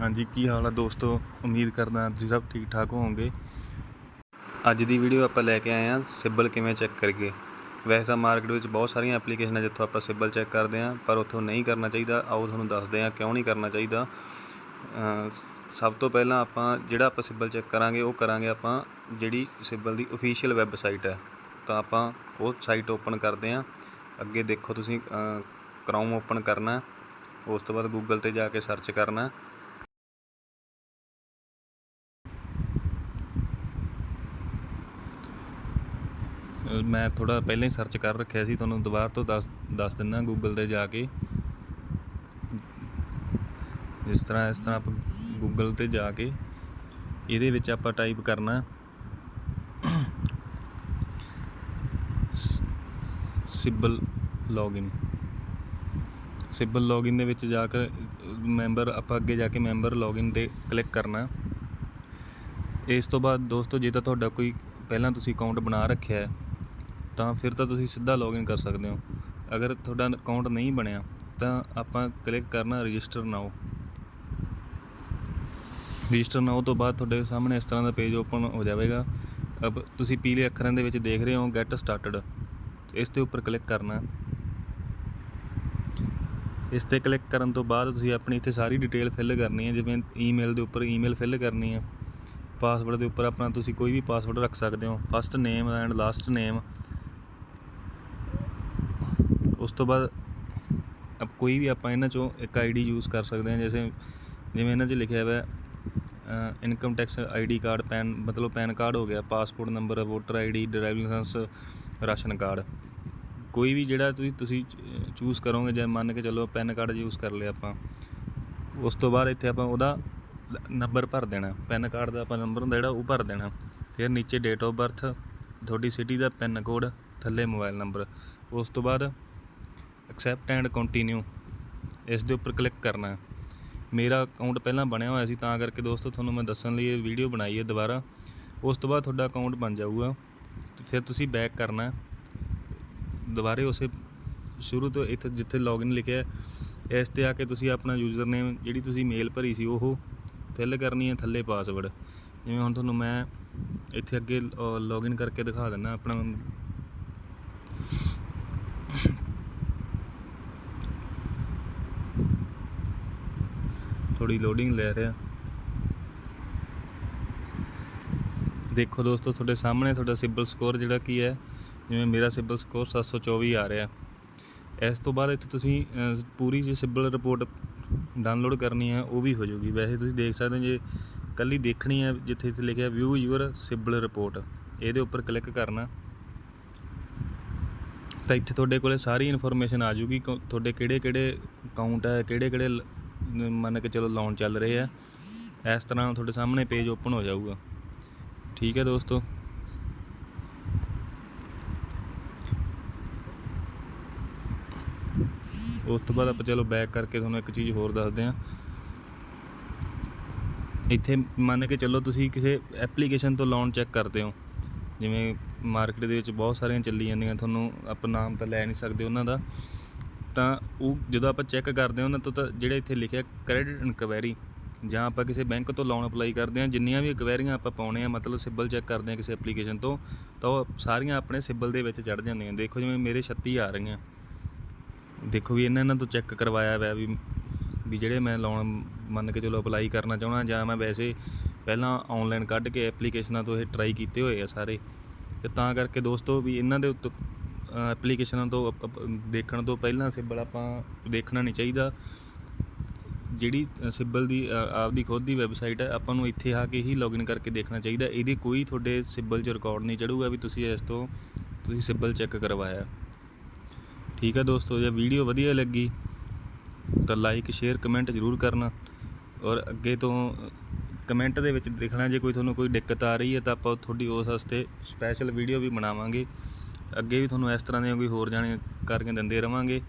ਹਾਂਜੀ, ਕੀ ਹਾਲ ਆ ਦੋਸਤੋ? ਉਮੀਦ ਕਰਦਾ ਤੁਸੀਂ ਸਭ ਠੀਕ ਠਾਕ ਹੋਵੋਗੇ। ਅੱਜ ਦੀ ਵੀਡੀਓ ਆਪਾਂ ਲੈ ਕੇ ਆਏ ਹਾਂ ਸਿਬਲ ਕਿਵੇਂ ਚੈੱਕ ਕਰੀਏ। ਵੈਸੇ ਤਾਂ ਮਾਰਕੀਟ ਵਿੱਚ ਬਹੁਤ ਸਾਰੀਆਂ ਐਪਲੀਕੇਸ਼ਨਾਂ ਜਿੱਥੋਂ ਆਪਾਂ ਸਿਬਲ ਚੈੱਕ ਕਰਦੇ ਹਾਂ, ਪਰ ਉੱਥੋਂ ਨਹੀਂ ਕਰਨਾ ਚਾਹੀਦਾ। ਆਓ ਤੁਹਾਨੂੰ ਦੱਸਦੇ ਹਾਂ ਕਿਉਂ ਨਹੀਂ ਕਰਨਾ ਚਾਹੀਦਾ। ਸਭ ਤੋਂ ਪਹਿਲਾਂ ਆਪਾਂ ਜਿਹੜਾ ਆਪਾਂ ਸਿਬਲ ਚੈੱਕ ਕਰਾਂਗੇ, ਉਹ ਕਰਾਂਗੇ ਆਪਾਂ ਜਿਹੜੀ ਸਿਬਲ ਦੀ ਅਫੀਸ਼ੀਅਲ ਵੈਬਸਾਈਟ ਹੈ। ਤਾਂ ਆਪਾਂ ਉਹ ਸਾਈਟ ਓਪਨ ਕਰਦੇ ਹਾਂ। ਅੱਗੇ ਦੇਖੋ ਤੁਸੀਂ ਕ੍ਰੋਮ ਓਪਨ ਕਰਨਾ ਉਸ ਤੋਂ ਬਾਅਦ ਗੂਗਲ ਤੇ ਜਾ ਕੇ ਸਰਚ ਕਰਨਾ ਮੈਂ ਥੋੜਾ ਪਹਿਲਾਂ ਹੀ ਸਰਚ ਕਰ ਰੱਖਿਆ ਸੀ, ਤੁਹਾਨੂੰ ਦੁਬਾਰਾ ਤੋਂ ਦੱਸ ਦੱਸ ਦਿੰਦਾ ਗੂਗਲ ਤੇ ਜਾ ਕੇ। ਇਸ ਤਰ੍ਹਾਂ ਇਸ ਤਰ੍ਹਾਂ ਆਪਾਂ ਗੂਗਲ ਤੇ ਜਾ ਕੇ ਇਹਦੇ ਵਿੱਚ ਆਪਾਂ ਟਾਈਪ ਕਰਨਾ। ਸਿਬਲ ਲੌਗਇਨ ਸਿਬਲ ਲੌਗਇਨ ਦੇ ਵਿੱਚ ਜਾ ਕੇ ਮੈਂਬਰ ਆਪਾਂ ਅੱਗੇ ਜਾ ਕੇ ਮੈਂਬਰ ਲੌਗਇਨ ਤੇ ਕਲਿੱਕ ਕਰਨਾ। ਇਸ ਤੋਂ ਬਾਅਦ ਦੋਸਤੋ, ਜੇ ਤਾਂ ਤੁਹਾਡਾ ਕੋਈ ਪਹਿਲਾਂ ਤੁਸੀਂ ਅਕਾਊਂਟ ਬਣਾ ਰੱਖਿਆ ਹੈ ਤਾਂ ਫਿਰ ਤਾਂ ਤੁਸੀਂ ਸਿੱਧਾ ਲੌਗਇਨ ਕਰ ਸਕਦੇ ਹੋ। ਅਗਰ ਤੁਹਾਡਾ ਅਕਾਊਂਟ ਨਹੀਂ ਬਣਿਆ, ਤਾਂ ਆਪਾਂ ਕਲਿੱਕ ਕਰਨਾ ਰਜਿਸਟਰ ਨਾਓ ਰਜਿਸਟਰ ਨਾਓ ਤੋਂ ਬਾਅਦ ਤੁਹਾਡੇ ਸਾਹਮਣੇ ਇਸ ਤਰ੍ਹਾਂ ਦਾ ਪੇਜ ਓਪਨ ਹੋ ਜਾਵੇਗਾ। ਅਬ ਤੁਸੀਂ ਪੀਲੇ ਅੱਖਰਾਂ ਦੇ ਵਿੱਚ ਦੇਖ ਰਹੇ ਹੋ ਗੈਟ ਸਟਾਰਟਡ ਇਸ ਦੇ ਉੱਪਰ ਕਲਿੱਕ ਕਰਨਾ। ਇਸ ਤੇ ਕਲਿੱਕ ਕਰਨ ਤੋਂ ਬਾਅਦ ਤੁਸੀਂ ਆਪਣੀ ਇੱਥੇ ਸਾਰੀ ਡਿਟੇਲ ਫਿਲ ਕਰਨੀ ਹੈ, ਜਿਵੇਂ ਈਮੇਲ ਦੇ ਉੱਪਰ ਈਮੇਲ ਫਿਲ ਕਰਨੀ ਹੈ। ਪਾਸਵਰਡ ਦੇ ਉੱਪਰ ਆਪਣਾ ਤੁਸੀਂ ਕੋਈ ਵੀ ਪਾਸਵਰਡ ਰੱਖ ਸਕਦੇ ਹੋ। First name and last name ਉਸ ਤੋਂ ਬਾਅਦ ਅਬ ਕੋਈ ਵੀ ਆਪਾਂ ਇਹਨਾਂ ਚੋਂ ਇੱਕ ਆਈਡੀ ਯੂਜ਼ ਕਰ ਸਕਦੇ ਹਾਂ, ਜੈਸੇ ਜਿਵੇਂ ਇਹਨਾਂ 'ਚ ਲਿਖਿਆ ਹੋਇਆ income tax ID card PAN ਮਤਲਬ ਪੈਨ ਕਾਰਡ ਹੋ ਗਿਆ, passport number, voter ID driving licence ration card. ਕੋਈ ਵੀ ਜਿਹੜਾ ਤੁਸੀਂ ਤੁਸੀਂ ਚੂਜ਼ ਕਰੋਗੇ ਜੇ ਮੰਨ ਕੇ ਚੱਲੋ ਪੈਨ ਕਾਰਡ ਯੂਜ਼ ਕਰ ਲਿਆ ਆਪਾਂ, ਉਸ ਤੋਂ ਬਾਅਦ ਇੱਥੇ ਆਪਾਂ ਉਹਦਾ ਨੰਬਰ ਭਰ ਦੇਣਾ। ਪੈਨ ਕਾਰਡ ਦਾ ਆਪਾਂ ਨੰਬਰ ਹੁੰਦਾ ਜਿਹੜਾ, ਉਹ ਭਰ ਦੇਣਾ। ਫਿਰ ਨੀਚੇ ਡੇਟ ਆਫ ਬਰਥ ਤੁਹਾਡੀ ਸਿਟੀ ਦਾ ਪਿੰਨ ਕੋਡ ਥੱਲੇ ਮੋਬਾਈਲ ਨੰਬਰ ਉਸ ਤੋਂ ਬਾਅਦ ਐਕਸੈਪਟ ਐਂਡ ਕੰਟੀਨਿਊ ਇਸ ਦੇ ਉੱਪਰ ਕਲਿੱਕ ਕਰਨਾ ਹੈ। ਮੇਰਾ ਅਕਾਊਂਟ ਪਹਿਲਾਂ ਬਣਿਆ ਹੋਇਆ ਸੀ, ਤਾਂ ਕਰਕੇ ਦੋਸਤੋ ਤੁਹਾਨੂੰ ਮੈਂ ਦੱਸਣ ਲਈ ਇਹ ਵੀਡੀਓ ਬਣਾਈ ਹੈ ਦੁਬਾਰਾ। ਉਸ ਤੋਂ ਬਾਅਦ ਤੁਹਾਡਾ ਅਕਾਊਂਟ ਬਣ ਜਾਊਗਾ। ਫਿਰ ਤੁਸੀਂ ਬੈਕ ਕਰਨਾ ਦੁਬਾਰੇ ਉਸੇ ਸ਼ੁਰੂ ਤੋਂ ਇੱਥੇ ਜਿੱਥੇ ਲੌਗਇਨ ਲਿਖਿਆ ਇਸ ਤੇ ਆ ਕੇ ਤੁਸੀਂ ਆਪਣਾ ਯੂਜ਼ਰ ਨੇਮ ਜਿਹੜੀ ਤੁਸੀਂ ਮੇਲ ਭਰੀ ਸੀ, ਉਹ ਫਿਲ ਕਰਨੀ ਹੈ ਥੱਲੇ ਪਾਸਵਰਡ ਜਿਵੇਂ ਹੁਣ ਤੁਹਾਨੂੰ ਮੈਂ ਇੱਥੇ ਅੱਗੇ ਲੌਗਇਨ ਕਰਕੇ ਦਿਖਾ ਦਿੰਦਾ, ਆਪਣਾ ਥੋੜੀ ਲੋਡਿੰਗ ਲੈ ਰਿਹਾ। ਦੇਖੋ ਦੋਸਤੋ, ਤੁਹਾਡੇ ਸਾਹਮਣੇ ਤੁਹਾਡਾ ਸਿਬਲ ਸਕੋਰ ਜਿਹੜਾ ਕੀ ਹੈ, ਜਿਵੇਂ ਮੇਰਾ ਸਿਬਲ ਸਕੋਰ 724 ਆ ਰਿਹਾ। ਇਸ ਤੋਂ ਬਾਅਦ ਇੱਥੇ ਤੁਸੀਂ ਪੂਰੀ ਜੀ ਸਿਬਲ ਰਿਪੋਰਟ ਡਾਊਨਲੋਡ ਕਰਨੀ ਹੈ, ਉਹ ਵੀ ਹੋ ਜਾਊਗੀ। ਵੈਸੇ ਤੁਸੀਂ ਦੇਖ ਸਕਦੇ ਹੋ ਜੇ ਕੱਲੀ ਦੇਖਣੀ ਹੈ, ਜਿੱਥੇ ਇੱਥੇ ਲਿਖਿਆ ਵਿਊ ਯੂਅਰ ਸਿਬਲ ਰਿਪੋਰਟ ਇਹਦੇ ਉੱਪਰ ਕਲਿੱਕ ਕਰਨਾ। ਤਾਂ ਇੱਥੇ ਤੁਹਾਡੇ ਕੋਲੇ ਸਾਰੀ ਇਨਫੋਰਮੇਸ਼ਨ ਆ ਜੂਗੀ ਕੌ- ਤੁਹਾਡੇ ਕਿਹੜੇ ਕਿਹੜੇ ਅਕਾਊਂਟ ਹੈ ਕਿਹੜੇ ਕਿਹੜੇ ਲ- ਮੰਨ ਕੇ ਚਲੋ ਲੋਨ ਚੱਲ ਰਹੇ ਆ। ਇਸ ਤਰ੍ਹਾਂ ਤੁਹਾਡੇ ਸਾਹਮਣੇ ਪੇਜ ਓਪਨ ਹੋ ਜਾਊਗਾ। ਠੀਕ ਹੈ ਦੋਸਤੋ। ਉਸ ਤੋਂ ਬਾਅਦ ਆਪਾਂ ਚਲੋ ਬੈਕ ਕਰਕੇ ਤੁਹਾਨੂੰ ਇੱਕ ਚੀਜ਼ ਹੋਰ ਦੱਸਦੇ ਹਾਂ। ਇੱਥੇ ਮੰਨ ਕੇ ਚੱਲੋ ਤੁਸੀਂ ਕਿਸੇ ਐਪਲੀਕੇਸ਼ਨ ਤੋਂ ਲੋਨ ਚੈੱਕ ਕਰਦੇ ਹੋ। ਜਿਵੇਂ ਮਾਰਕੀਟ ਦੇ ਵਿੱਚ ਬਹੁਤ ਸਾਰੀਆਂ ਚੱਲੀ ਜਾਂਦੀਆਂ, ਤੁਹਾਨੂੰ ਆਪਾਂ ਨਾਮ ਤਾਂ ਲੈ ਨਹੀਂ ਸਕਦੇ ਉਹਨਾਂ ਦਾ। ਤਾਂ ਉਹ ਜਦੋਂ ਆਪਾਂ ਚੈੱਕ ਕਰਦੇ ਹਾਂ ਉਹਨਾਂ ਤੋਂ ਤਾਂ ਜਿਹੜੇ ਇੱਥੇ ਲਿਖਿਆ ਕ੍ਰੈਡਿਟ ਇਨਕੁਆਇਰੀ ਜਾਂ ਆਪਾਂ ਕਿਸੇ ਬੈਂਕ ਤੋਂ ਲੋਨ ਅਪਲਾਈ ਕਰਦੇ ਹਾਂ, ਜਿੰਨੀਆਂ ਵੀ ਇਨਕੁਆਇਰੀਆਂ ਆਪਾਂ ਪਾਉਣੇ ਆ, ਮਤਲਬ ਸਿਬਲ ਚੈੱਕ ਕਰਦੇ ਹਾਂ ਕਿਸੇ ਐਪਲੀਕੇਸ਼ਨ ਤੋਂ, ਤਾਂ ਉਹ ਸਾਰੀਆਂ ਆਪਣੇ ਸਿਬਲ ਦੇ ਵਿੱਚ ਚੜ ਜਾਂਦੀਆਂ। ਦੇਖੋ ਜਿਵੇਂ ਮੇਰੇ 36 ਆ ਰਹੀਆਂ। ਦੇਖੋ ਵੀ ਇਹਨਾਂ ਇਹਨਾਂ ਤੋਂ ਚੈੱਕ ਕਰਵਾਇਆ ਹੋਇਆ ਵੀ ਵੀ ਜਿਹੜੇ ਮੈਂ ਲੋਨ ਮੰਨ ਕੇ ਚਲੋ ਅਪਲਾਈ ਕਰਨਾ ਚਾਹਣਾ ਜਾਂ ਮੈਂ ਵੈਸੇ ਪਹਿਲਾਂ ਆਨਲਾਈਨ ਕੱਢ ਕੇ ਐਪਲੀਕੇਸ਼ਨਾਂ ਤੋਂ ਇਹ ਟਰਾਈ ਕੀਤੇ ਹੋਏ ਆ ਸਾਰੇ। ਤੇ ਤਾਂ ਕਰਕੇ ਦੋਸਤੋ ਵੀ ਇਹਨਾਂ ਦੇ ਉੱਤੇ ਐਪਲੀਕੇਸ਼ਨਾਂ ਤੋਂ ਦੇਖਣ ਤੋਂ ਪਹਿਲਾਂ ਸਿਬਲ ਆਪਾਂ ਦੇਖਣਾ ਨਹੀਂ ਚਾਹੀਦਾ। ਜਿਹੜੀ ਸਿਬਲ ਦੀ ਆਪਦੀ ਖੁਦ ਦੀ ਵੈਬਸਾਈਟ ਹੈ, ਆਪਾਂ ਨੂੰ ਇੱਥੇ ਆ ਕੇ ਹੀ ਲੌਗਇਨ ਕਰਕੇ ਦੇਖਣਾ ਚਾਹੀਦਾ। ਇਹਦੀ ਕੋਈ ਤੁਹਾਡੇ ਸਿਬਲ 'ਚ ਰਿਕਾਰਡ ਨਹੀਂ ਚੜੂਗਾ ਵੀ ਤੁਸੀਂ ਇਸ ਤੋਂ ਤੁਸੀਂ ਸਿਬਲ ਚੈੱਕ ਕਰਵਾਇਆ। ਠੀਕ ਹੈ ਦੋਸਤੋ, ਜੇ ਵੀਡੀਓ ਵਧੀਆ ਲੱਗੀ, ਤਾਂ ਲਾਈਕ ਸ਼ੇਅਰ ਕਮੈਂਟ ਜ਼ਰੂਰ ਕਰਨਾ। ਔਰ ਅੱਗੇ ਤੋਂ ਕਮੈਂਟ ਦੇ ਵਿੱਚ ਲਿਖਣਾ ਜੇ ਕੋਈ ਤੁਹਾਨੂੰ ਕੋਈ ਦਿੱਕਤ ਆ ਰਹੀ ਹੈ, ਤਾਂ ਆਪਾਂ ਤੁਹਾਡੀ ਉਸ ਵਾਸਤੇ ਸਪੈਸ਼ਲ ਵੀਡੀਓ ਵੀ ਬਣਾਵਾਂਗੇ। ਅੱਗੇ ਵੀ ਤੁਹਾਨੂੰ ਇਸ ਤਰ੍ਹਾਂ ਦੀਆਂ ਕੋਈ ਹੋਰ ਜਾਣਕਾਰੀਆਂ ਦਿੰਦੇ ਰਵਾਂਗੇ।